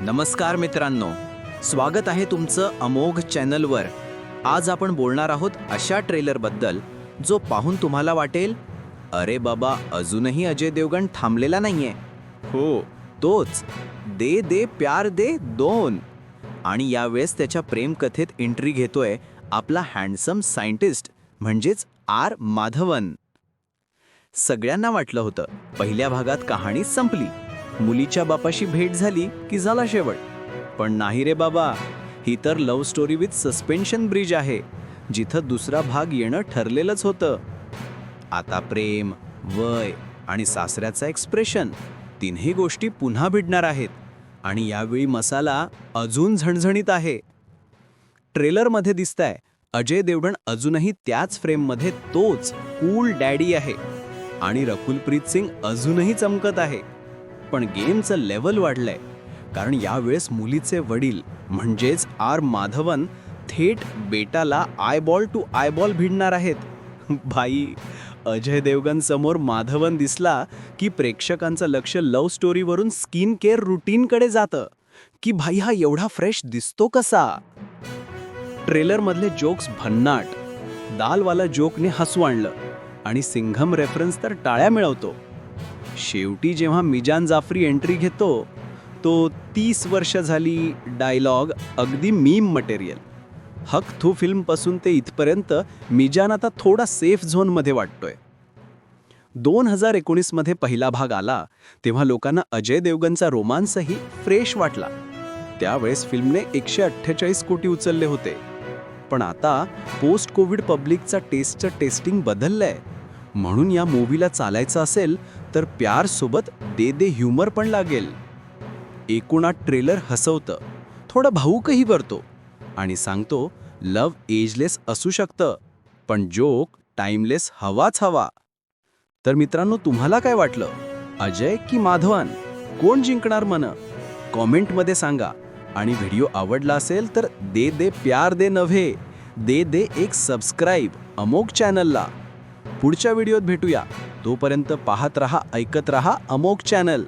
नमस्कार मित्रांनो स्वागत आहे तुमचं अमोघ चॅनलवर. आज आपण बोलणार आहोत अशा ट्रेलरबद्दल जो पाहून तुम्हाला वाटेल अरे बाबा अजूनही अजय देवगण थांबलेला नाहीये. हो तोच दे दे प्यार दे दोन. आणि यावेळेस त्याच्या प्रेमकथेत एंट्री घेतोय आपला हँडसम सायंटिस्ट म्हणजेच आर माधवन. सगळ्यांना वाटलं होतं पहिल्या भागात कहाणी संपली. मुलीच्या बापाशी भेट झाली की झाला शेवट. पण नाही रे बाबा ही तर love story with suspension bridge आहे जिथं दुसरा भाग येणं ठरलेलंच होतं. आता प्रेम वय आणि सासऱ्याचा एक्सप्रेशन तिन्ही गोष्टी पुन्हा भिडणार आहेत आणि यावेळी मसाला अजून झणझणीत आहे. ट्रेलरमध्ये दिसतंय अजय देवगण अजूनही त्याच फ्रेममध्ये तोच कूल डॅडी आहे आणि रकुलप्रीत सिंग अजूनही चमकत आहे. पण गेमचं लेवल वाढलंय. कारण यावेळेस मुलीचे वडील म्हणजेच आर माधवन थेट बेटाला आयबॉल टू आयबॉल भिडणार आहेत. भाई अजय देवगन समोर माधवन दिसला की प्रेक्षकांचं लक्ष लव्ह स्टोरीवरून स्किन केअर रुटीनकडे जातं. की भाई हा एवढा फ्रेश दिसतो कसा? ट्रेलरमधले जोक्स भन्नाट. दालवाला जोकने हसू आणलं. आणि सिंघम रेफरन्स तर टाळ्या मिळवतो. शेवटी जेव्हा मिजान जाफरी एंट्री घेतो तो तीस वर्ष झाली डायलॉग अगदी मीम मटेरियल हक थू फिल्मपासून ते इथपर्यंत मिजान आता थोडा सेफ झोनमध्ये वाटतोय. दोन हजार एकोणीसमध्ये पहिला भाग आला तेव्हा लोकांना अजय देवगनचा रोमांसही फ्रेश वाटला. त्यावेळेस फिल्मने एकशे अठ्ठेचाळीस कोटी उचलले होते. पण आता पोस्ट कोविड पब्लिकचा टेस्टचं टेस्टिंग बदललंय. म्हणून या मूवीला चालायचं असेल तर प्यार सोबत दे दे ह्युमर पण लागेल. एकूणात ट्रेलर हसवतं. थोडं भाऊकही करतो आणि सांगतो लव्ह एजलेस असू शकतं पण जोक टाइमलेस हवाच हवा. तर मित्रांनो तुम्हाला काय वाटलं? अजय की माधवन? कोण जिंकणार मन? कॉमेंटमध्ये सांगा. आणि व्हिडिओ आवडला असेल तर दे दे प्यार दे नव्हे. दे दे एक सबस्क्राईब अमोक चॅनलला. पुढच्या व्हिडिओत भेटूया. तोपर्यंत पाहत रहा ऐकत रहा अमोक चॅनल.